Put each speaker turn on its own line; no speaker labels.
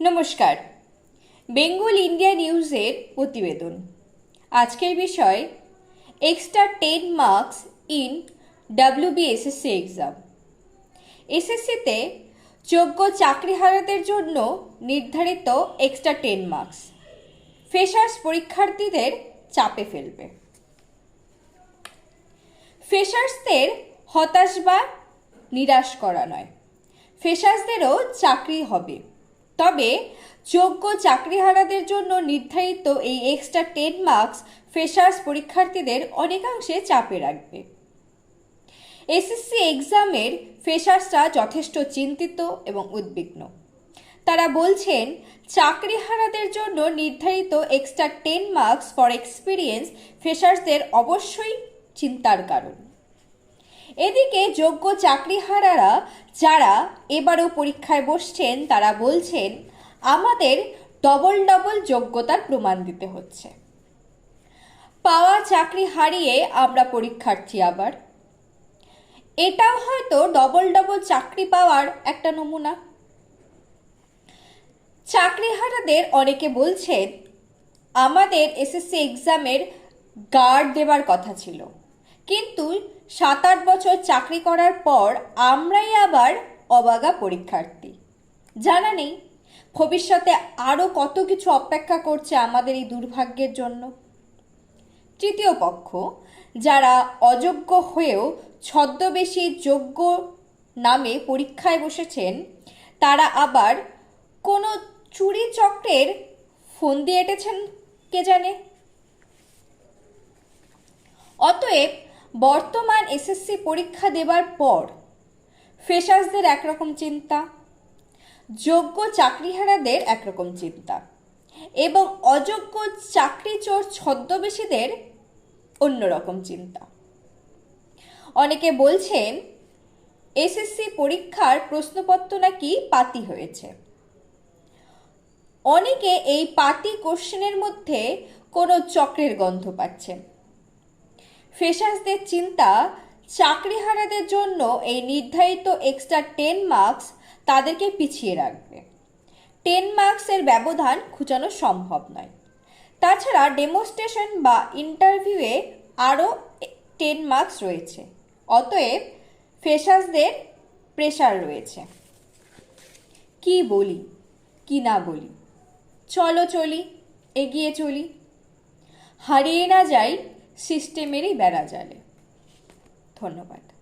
নমস্কার। বেঙ্গল ইন্ডিয়া নিউজের প্রতিবেদন। আজকের বিষয় extra ten marks in WBSSC exam এসএসসিতে যোগ্য চাকরি চাকরিহারাদের জন্য নির্ধারিত এক্সট্রা টেন মার্কস ফ্রেশার্স পরীক্ষার্থীদের চাপে ফেলবে। ফ্রেশার্সদের হতাশ বা নিরাশ করা নয়। ফ্রেশার্সদেরও চাকরি হবে। তবে যোগ্য চাকরিহারাদের জন্য নির্ধারিত এই এক্সট্রা টেন মার্কস ফ্রেশার্স পরীক্ষার্থীদের অনেকাংশে চাপে রাখবে। এসএসসি এক্সামের ফ্রেশার্সরা যথেষ্ট চিন্তিত এবং উদ্বিগ্ন। তারা বলছেন, চাকরিহারাদের জন্য নির্ধারিত extra ten marks for experience ফ্রেশার্সদের অবশ্যই চিন্তার কারণ। এদিকে যোগ্য চাকরিহারারা যারা এবারও পরীক্ষায় বসছেন, তারা বলছেন, আমাদের ডবল ডবল যোগ্যতার প্রমাণ দিতে হচ্ছে। পাওয়া চাকরি হারিয়ে আমরা পরীক্ষার্থী আবার। এটাও হয়তো ডবল ডবল চাকরি পাওয়ার একটা নমুনা। চাকরিহারাদের অনেকে বলছেন, আমাদের এসএসসি এক্সামের গার্ড দেবার কথা ছিল। কিন্তু সাত আট বছর চাকরি করার পর আমরাই আবার অবাগা পরীক্ষার্থী। জানা নেই, ভবিষ্যতে আরও কত কিছু অপেক্ষা করছে আমাদের এই দুর্ভাগ্যের জন্য। তৃতীয় পক্ষ, যারা অযোগ্য হয়েও ছদ্মবেশী যোগ্য নামে পরীক্ষায় বসেছেন, তারা আবার কোনো চুরি চক্রের ফন্দি এঁটেছেন কে জানে? অতএব বর্তমান এসএসসি পরীক্ষা দেবার পর ফ্রেশার্সদের একরকম চিন্তা, যোগ্য চাকরিহারাদের একরকম চিন্তা এবং অযোগ্য চাকরি চোর ছদ্মবেশীদের অন্যরকম চিন্তা। অনেকে বলছেন, এসএসসি পরীক্ষার প্রশ্নপত্র নাকি পাতি হয়েছে। অনেকে এই পাতি কোশ্চেনের মধ্যে কোনো চক্রের গন্ধ পাচ্ছেন। ফ্রেশার্সদের চিন্তা, চাকরিহারাদের জন্য এই নির্ধারিত এক্সট্রা টেন মার্কস তাদেরকে পিছিয়ে রাখবে। টেন মার্কসের ব্যবধান খুঁজানো সম্ভব নয়। তাছাড়া ডেমোস্ট্রেশন বা ইন্টারভিউয়ে আরও টেন মার্কস রয়েছে। অতএব ফ্রেশার্সদের প্রেশার রয়েছে। কি বলি, কি না বলি? চলো চলি, এগিয়ে চলি। হারিয়ে না যাই সিস্টেমেরই বেড়া জালে। ধন্যবাদ।